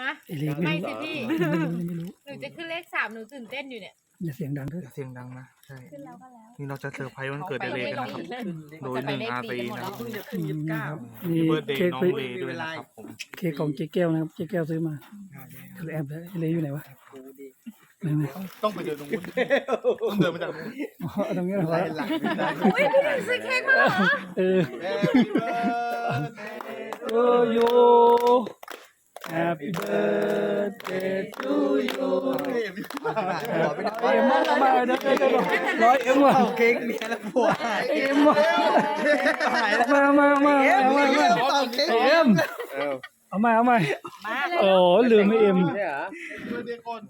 ฮะ เอเลไม่ไม่รู้สิพี่ ไม่รู้ไม่รู้หนูจะขึ้นเลขสามหนูตื่นเต้นอยู่เนี่ย อย่าเสียงดังด้วยเสียงดังนะใช่ขึ้นแล้วก็แล้ว นี่เราจะเซอร์ไพรส์วันเกิดเดเลกันนะครับ โดยหนึ่งอาร์ตีนะครับเพิ่งจะขึ้นยี่สิบเก้านี่เบิร์ดเดเค้กย์น้องไปเบย์ด้วยนะครับผมเค้กของเจ๊แก้วนะครับเจ๊แก้วซื้อมาคือแอบแล้วเอเลอยู่ไหนวะไหนไหนต้องไปเดินตรงนู้นต้องเดินมาจากนู้นอ๋อตรงนี้เหรอหลังไม่ได้อุ้ยพี่หนึ่งซื้อเค้กมาเหรอเออ Happy birthday โอ้โย Happy birthday to you เอ็มมามาเดี๋ยวเดี๋ยวเดี๋ยวร้อยเอ็มว่ะเค้กเมียแล้วผัวหายเอ็มว่ะมามามาเอามาเอามาเป่าเค้กเอ็มเอามาเอามาโอ้ลืมไม่เอ็มเนี่ยเหรอเบิร์ดเดย์ก่อน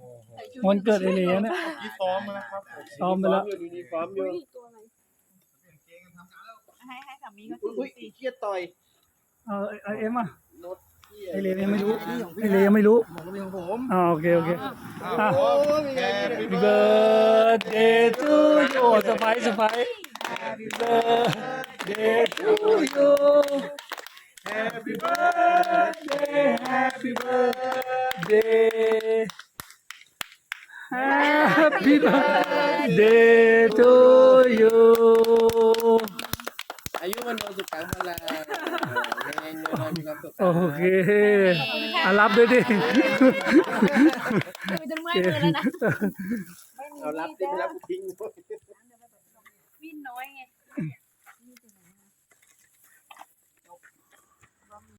วันเกิดเอเลนะที่ซ้อมมาแล้วครับผมซ้อมไปแล้วอยู่ดีๆฟอร์มอยู่ให้ให้สามีเขาอุ้ยเครียต่อยเอาเอาเอ็มอะ รถเหี้ยเอเลยังไม่รู้เอเลยังไม่รู้ของของผมอ่าโอเคโอเคอะโอ้ย Happy Happy birthday to you สไปซ์สไปซ์ Happy birthday to you Happy birthday Happy birthday Happy birthday to you อายุมันโดนสุขังพลาเงินเงิน มีความสุขโอเคอรับด้วยดิคือจนเม่อยมือแล้วนะเรารับดิรับทิ้งด้วย วิ่นน้อยไง